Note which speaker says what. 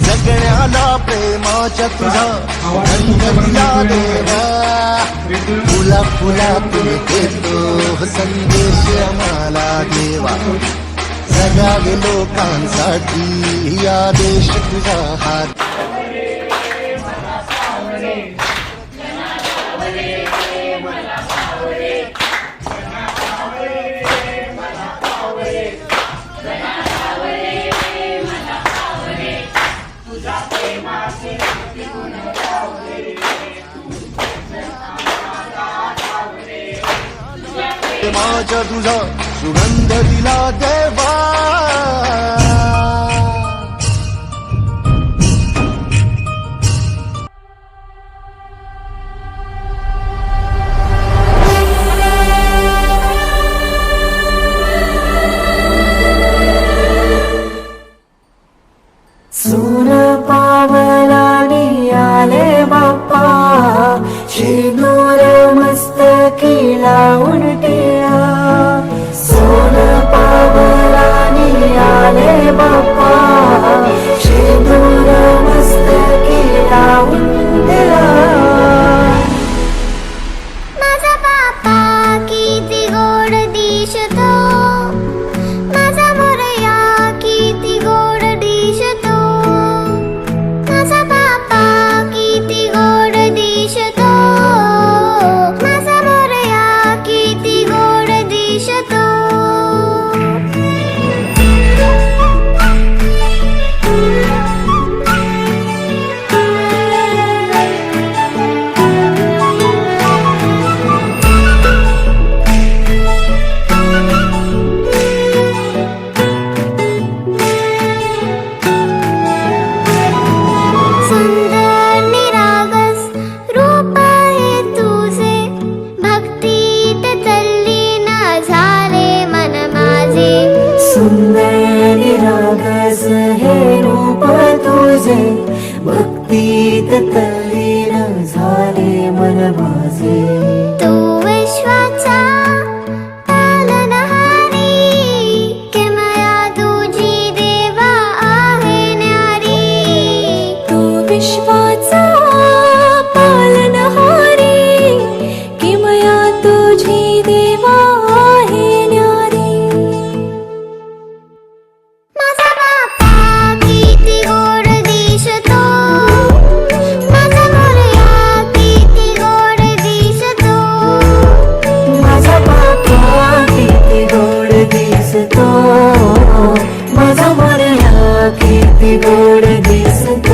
Speaker 1: जगण्याला प्रेमाच्या तुझा रंग दिला देवा. फुला फुलातून देतो संदेश आम्हाला देवा. जगावे लोकांसाठी या देश तुझा हात. माझ्या तुझा सुगंध दिला देवा.
Speaker 2: बाप्पा. शिनूर
Speaker 3: मस्त केला उन रूप तुझे भक्तीत न झाले मन माझे. दिसतो. माझा मोरया किती गोड दिसतो.